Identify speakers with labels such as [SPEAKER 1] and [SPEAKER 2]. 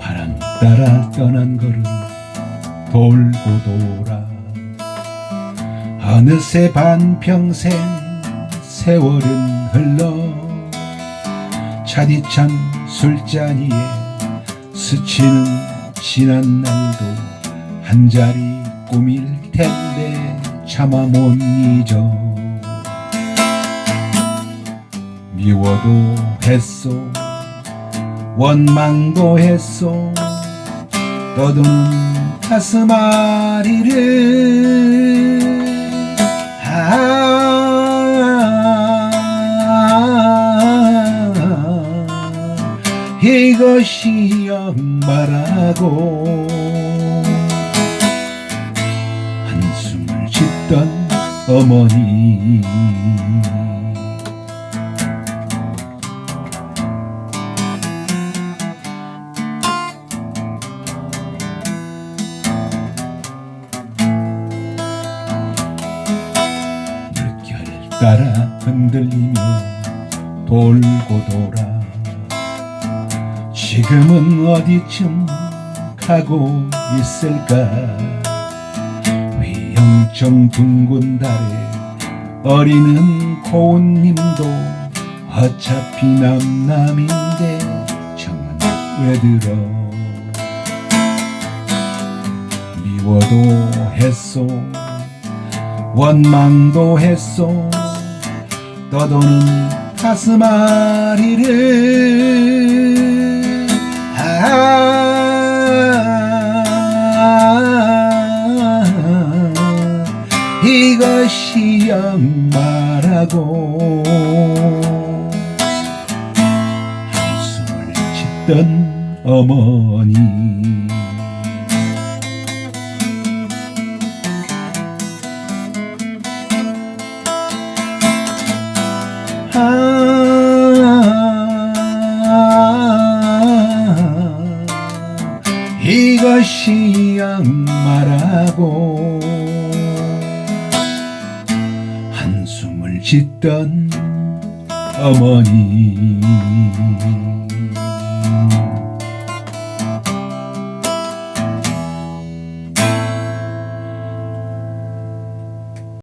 [SPEAKER 1] 바람 따라 떠난 걸음 돌고 돌아. 어느새 반평생 세월은 흘러 차디찬 술잔이에 스치는 지난 날도 한 자리 꿈일 텐데 차마 못 잊어. 미워도 했소 원망도 했소 떠도는 가슴 아리를. 아 이것이 역마라고 짓던 어머니. 물결 따라 흔들리며 돌고 돌아. 지금은 어디쯤 가고 있을까 위영청 둥근 달에 어리는 고운님도 어차피 남남인데 정은 왜 들어? 미워도 했소 원망도 했소 떠도는 가슴 아리를 이것이 역마라고 한숨을 짓던 어머니. 아, 이것이 악마라고 짓던 어머니